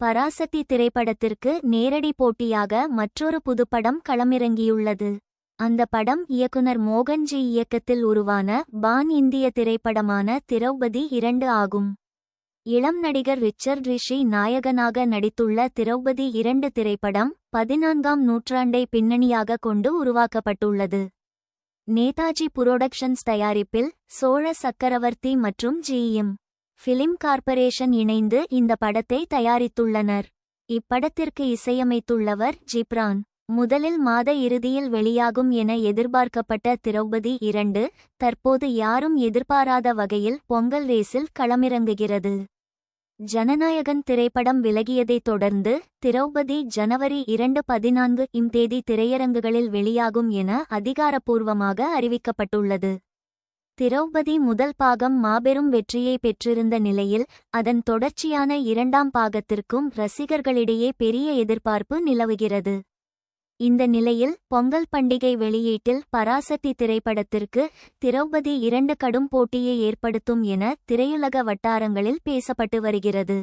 பராசக்தி திரைப்படத்திற்கு நேரடி போட்டியாக மற்றொரு புதுப்படம் களமிறங்கியுள்ளது. அந்த படம் இயக்குனர் மோகன்ஜி இயக்கத்தில் உருவான பான் இந்திய திரைப்படமான திரௌபதி இரண்டு ஆகும். இளம் நடிகர் ரிச்சர்ட் ரிஷி நாயகனாக நடித்துள்ள திரௌபதி இரண்டு திரைப்படம் பதினான்காம் நூற்றாண்டை பின்னணியாக கொண்டு உருவாக்கப்பட்டுள்ளது. நேதாஜி புரோடக்ஷன்ஸ் தயாரிப்பில் சோழ சக்கரவர்த்தி மற்றும் ஜிஎம் ஃபிலிம் கார்ப்பரேஷன் இணைந்து இந்த படத்தை தயாரித்துள்ளனர். இப்படத்திற்கு இசையமைத்துள்ளவர் ஜிப்ரான். முதலில் மாத இறுதியில் வெளியாகும் என எதிர்பார்க்கப்பட்ட திரௌபதி இரண்டு தற்போது யாரும் எதிர்பாராத வகையில் பொங்கல் ரேஸில் களமிறங்குகிறது. ஜனநாயகன் திரைப்படம் விலகியதைத் தொடர்ந்து திரௌபதி ஜனவரி இரண்டு பதினான்கு இம் தேதி திரையரங்குகளில் வெளியாகும் என அதிகாரப்பூர்வமாக அறிவிக்கப்பட்டுள்ளது. திரௌபதி முதல் பாகம் மாபெரும் வெற்றியை பெற்றிருந்த நிலையில் அதன் தொடர்ச்சியான இரண்டாம் பாகத்திற்கும் ரசிகர்களிடையே பெரிய எதிர்பார்ப்பு நிலவுகிறது. இந்த நிலையில் பொங்கல் பண்டிகை வெளியீட்டில் பராசக்தி திரைப்படத்திற்கு திரௌபதி இரண்டு கடும் போட்டியை ஏற்படுத்தும் என திரையுலக வட்டாரங்களில் பேசப்பட்டு வருகிறது.